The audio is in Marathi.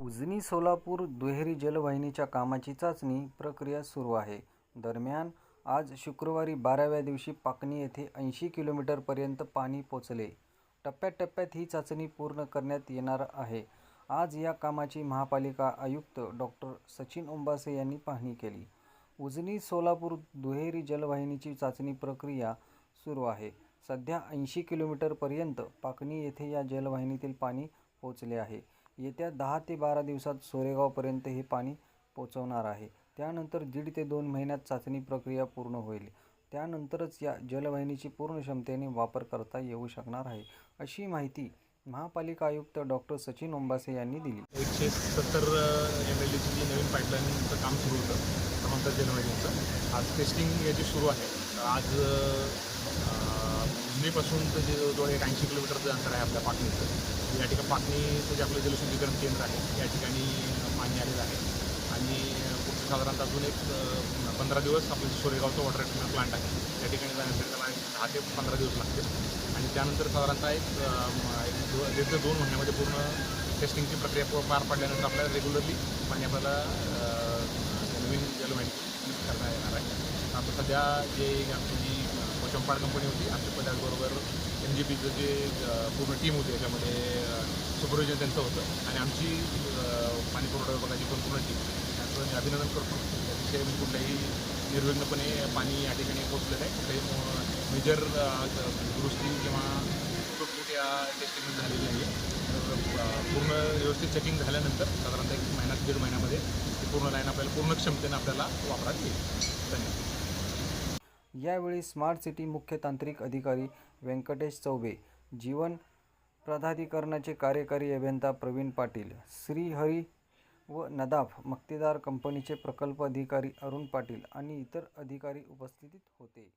उजनी सोलापूर दुहेरी जलवाहिनीच्या कामाची चाचणी प्रक्रिया सुरू आहे. दरम्यान, आज शुक्रवारी बाराव्या दिवशी पाकणी येथे ऐंशी किलोमीटरपर्यंत पाणी पोचले. टप्प्याटप्प्यात ही चाचणी पूर्ण करण्यात येणार आहे. आज या कामाची महापालिका आयुक्त डॉक्टर सचिन ओंबासे यांनी पाहणी केली. उजनी-सोलापूर दुहेरी जलवाहिनीची चाचणी प्रक्रिया सुरू आहे. सध्या ऐंशी किलोमीटरपर्यंत पाकणी येथे या जलवाहिनीतील पाणी पोचले आहे. येत्या दहा ते बारा दिवसात सोरेगावपर्यंत हे पाणी पोचवणार आहे. त्यानंतर दीड ते दोन महिन्यात चाचणी प्रक्रिया पूर्ण होईल. त्यानंतरच या जलवाहिनीची पूर्ण क्षमतेने वापर करता येऊ शकणार आहे, अशी माहिती महापालिका आयुक्त डॉक्टर सचिन ओंबासे यांनी दिली. एकशे सत्तर एम एल एची जी नवीन पाईपलाईनचं काम सुरू होतं क्रमांक जलवाहिनीचं आज टेस्टिंग याची सुरू आहे आज उजनीपासून ते जे जवळजवळ एक ऐंशी किलोमीटरचं अंतर आहे आपल्या पाटणीचं. या ठिकाणी पाटणीचं जे आपलं जलशुद्धीकरण केंद्र आहे या ठिकाणी पाणी आलेलं आहे. आणि पुढचं साधारणतः अजून एक पंधरा दिवस आपलं सोरेगावचं वॉटर ट्रीटमेंट प्लांट आहे त्या ठिकाणी जाण्यासाठी त्याला एक दहा ते पंधरा दिवस लागतील. आणि त्यानंतर साधारणतः एक दीड ते दोन महिन्यामध्ये पूर्ण टेस्टिंगची प्रक्रिया पार पाडल्यानंतर आपल्याला रेग्युलरली पाणी आपल्याला नवीन जलवाहिनी करणार आहे सध्या जे आमची जी चंपाड कंपनी होती आमच्या त्याचबरोबर एन जी पीचं जे पूर्ण टीम होती याच्यामध्ये सुपरविजन त्यांचं होतं. आणि आमची पाणी पुरवठा विभागाची पण पूर्ण टीम त्याचं मी अभिनंदन करतो. अतिशय मी कुठल्याही निर्विघ्नपणे पाणी या ठिकाणी पोचलेलं आहे कुठल्याही मेजर दुरुस्ती किंवा त्रुटी या टेस्टिंग झालेली नाही आहे तर पूर्ण व्यवस्थित चेकिंग झाल्यानंतर साधारणतः एक महिना दीड महिन्यामध्ये ती पूर्ण लाईन आपल्याला पूर्ण क्षमतेने आपल्याला वापरात येईल. धन्यवाद. यावेळी स्मार्ट सिटी मुख्य तांत्रिक अधिकारी व्यंकटेश चौबे, जीवन प्राधिकरणाचे कार्यकारी अभियंता प्रवीण पाटील, श्रीहरी व नदाफ मक्तेदार कंपनीचे प्रकल्प अधिकारी अरुण पाटील आणि इतर अधिकारी उपस्थित होते.